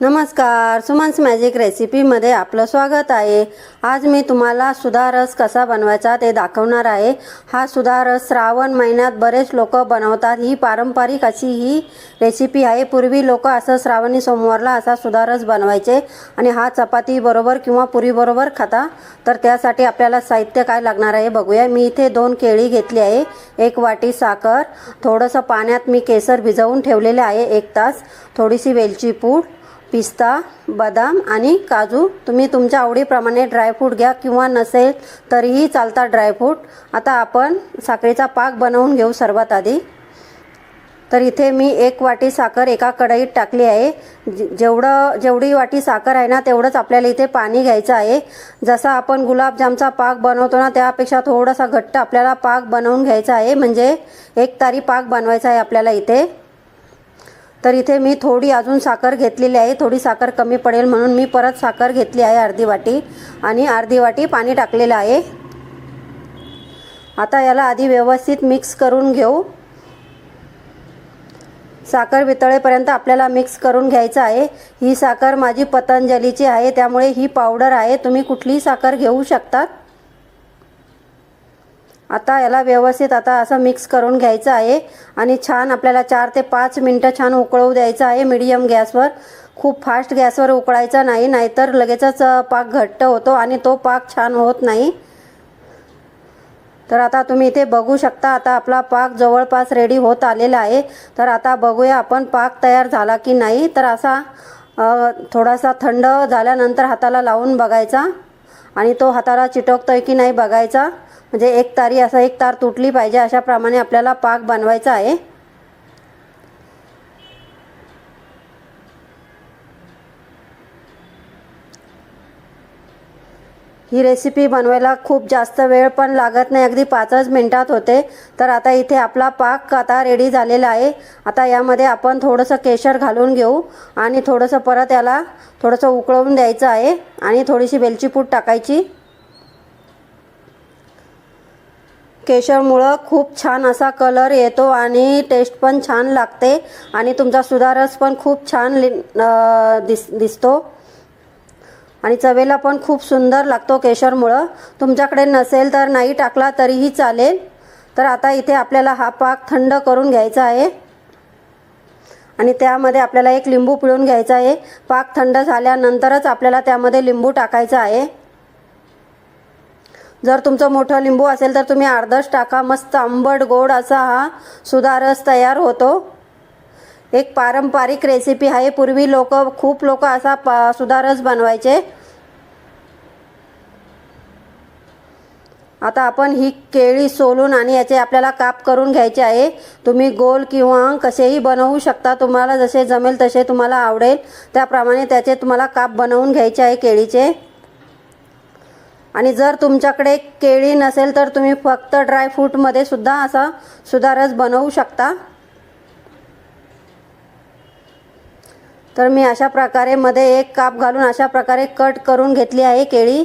नमस्कार सुमन्स मॅजिक रेसिपीमध्ये आपलं स्वागत आहे. आज मी तुम्हाला सुधा रस कसा बनवायचा ते दाखवणार आहे. हा सुधा रस श्रावण महिन्यात बरेच लोक बनवतात. ही पारंपरिक अशी ही रेसिपी आहे. पूर्वी लोक असं श्रावणी सोमवारला असा सुधा रस बनवायचे आणि हा चपातीबरोबर किंवा पुरीबरोबर खाता. तर त्यासाठी आपल्याला साहित्य काय लागणार आहे बघूया. मी इथे दोन केळी घेतली आहे. एक वाटी साखर थोडंसं पाण्यात मी केसर भिजवून ठेवलेले आहे. एक तास. थोडीशी वेलची पूड. पिस्ता बदाम आणि काजू. तुम्ही तुमच्या आवडीप्रमाणे ड्रायफ्रूट घ्या किंवा नसेल तरीही चालतात ड्रायफ्रूट आता आपण साखरेचा पाक बनवून घेऊ सर्वात आधी. तर इथे मी एक वाटी साखर एका कढईत टाकली आहे. जेवढं जेवढी वाटी साखर आहे ना तेवढंच आपल्याला इथे पाणी घ्यायचं आहे. जसा आपण गुलाबजामचा पाक बनवतो ना त्यापेक्षा थोडासा घट्ट आपल्याला पाक बनवून घ्यायचा आहे. म्हणजे एक तारी पाक बनवायचा आहे आपल्याला इथे. तर इथे मी थोडी अजून साखर घेतलेली आहे. थोडी साखर कमी पडेल म्हणून मी परत साखर घेतली आहे अर्धी वाटी. आणि अर्धी वाटी पाणी टाकलेलं आहे. आता याला आधी व्यवस्थित मिक्स करून घेऊ. साखर वितळेपर्यंत आपल्याला मिक्स करून घ्यायचं आहे. ही साखर माझी पतंजलीची आहे. त्यामुळे ही पावडर आहे. तुम्ही कुठलीही साखर घेऊ शकतात. आता याला व्यवस्थित आता असं मिक्स करून घ्यायचं आहे. आणि छान आपल्याला चार ते पाच मिनटं छान उकळवू द्यायचं आहे मिडियम गॅसवर. खूप फास्ट गॅसवर उकळायचा नाही नाहीतर लगेचच पाक घट्ट होतो आणि तो पाक छान होत नाही. तर आता तुम्ही इथे बघू शकता आता आपला पाक जवळपास रेडी होत आलेला आहे. तर आता बघूया आपण पाक तयार झाला की नाही. तर असा थोडासा थंड झाल्यानंतर हाताला लावून बघायचा. आणि तो हाताला चिटकतोय की नाही बघायचा. म्हणजे एक तारी असं एक तार तुटली पाहिजे अशाप्रमाणे आपल्याला पाक बनवायचा आहे. ही रेसिपी बनवायला खूप जास्त वेळ पण लागत नाही. अगदी पाचच मिनटात होते. तर आता इथे आपला पाक आता रेडी झालेला आहे. आता यामध्ये आपण थोडंसं केशर घालून घेऊ आणि थोडंसं परत याला थोडंसं उकळवून द्यायचं आहे आणि थोडीशी वेलची पूड टाकायची. केशरमुळं खूप छान असा कलर येतो आणि टेस्ट पण छान लागते आणि तुमचा सुधारस पण खूप छान लि दिस दिसतो. आणि चवेला पण खूप सुंदर लागतो केशरमुळं. तुमच्याकडे नसेल तर नाही टाकला तरीही चालेल. तर आता इथे आपल्याला हा पाक थंड करून घ्यायचा आहे. आणि त्यामध्ये आपल्याला एक लिंबू पिळून घ्यायचा आहे. पाक थंड झाल्यानंतरच आपल्याला त्यामध्ये लिंबू टाकायचा आहे. जर तुमचं मोठं लिंबू असेल तर तुम्ही अर्धच टाका. मस्त आंबट गोड असा हा सुधारस तयार होतो. एक पारंपरिक रेसिपी आहे. पूर्वी लोक खूप लोक असा पा सुधारस बनवायचे. आता आपण ही केळी सोलून आणि याचे आपल्याला काप करून घ्यायचे आहे. तुम्ही गोल किंवा कसेही बनवू शकता. तुम्हाला जसे जमेल तसे तुम्हाला आवडेल. त्याप्रमाणे त्याचे तुम्हाला काप बनवून घ्यायचे आहे केळीचे. आणि जर तुमच्याकडे केळी नसेल तर तुम्ही फक्त ड्रायफ्रूटमध्ये सुद्धा असा सुधारस बनवू शकता. तर मी अशा प्रकारे मध्ये एक काप घालून अशा प्रकारे कट करून घेतली आहे केळी.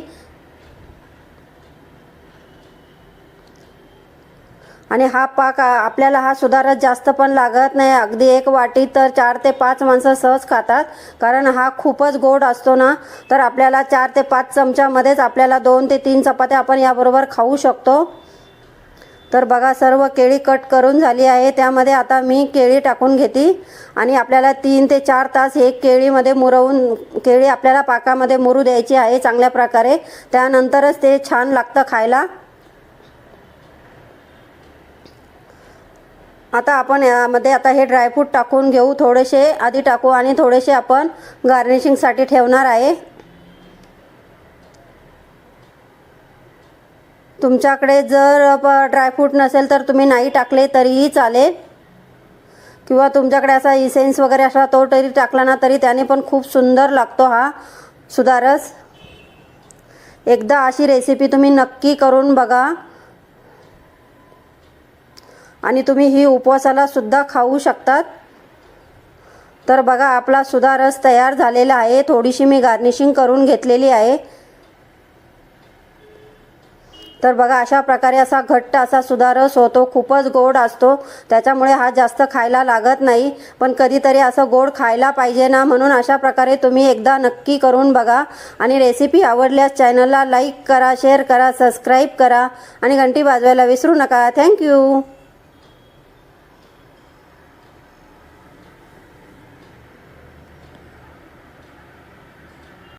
आणि हा पाक आपल्याला हा सुधारत जास्त पण लागत नाही. अगदी एक वाटी तर चार ते पाच माणसं सहज खातात. कारण हा खूपच गोड असतो ना. तर आपल्याला चार ते पाच चमच्यामध्येच आपल्याला दोन ते तीन चपात्या आपण याबरोबर खाऊ शकतो. तर बघा सर्व केळी कट करून झाली आहे. त्यामध्ये आता मी केळी टाकून घेते. आणि आपल्याला तीन ते चार तास हे केळीमध्ये मुरवून केळी आपल्याला पाकामध्ये मुरू द्यायची आहे चांगल्या प्रकारे. त्यानंतरच ते छान लागतं खायला. आता आपण यामध्ये आता हे ड्रायफ्रूट टाकून घेऊ. थोडेसे आधी टाकू आणि थोडेसे आपण गार्निशिंगसाठी ठेवणार आहे. तुमच्याकडे जर प- ड्रायफ्रूट नसेल तर तुम्ही नाही टाकले तरीही चालेल. किंवा तुमच्याकडे असा इसेन्स वगैरे असा तो तरी टाकला ना तरी त्याने पण खूप सुंदर लागतो हा सुधारस. एकदा अशी रेसिपी तुम्ही नक्की करून बघा. आणि तुम्ही ही उपवासाला सुद्धा खाऊ शकतात. तर बघा आपला सुधारस तयार झालेला आहे. थोडीशी मी गार्निशिंग करून घेतलेली आहे. तर बघा अशा प्रकारे असा घट्ट असा सुधा रस होतो खूपच गोड असतो. त्याच्यामुळे हा जास्त खायला लागत नाही. पण कधीतरी असं गोड खायला पाहिजे ना म्हणून अशा प्रकारे तुम्ही एकदा नक्की करून बघा. आणि रेसिपी आवडल्यास चॅनलला लाईक करा शेअर करा सबस्क्राईब करा. आणि घंटी वाजवायला विसरू नका. थँक्यू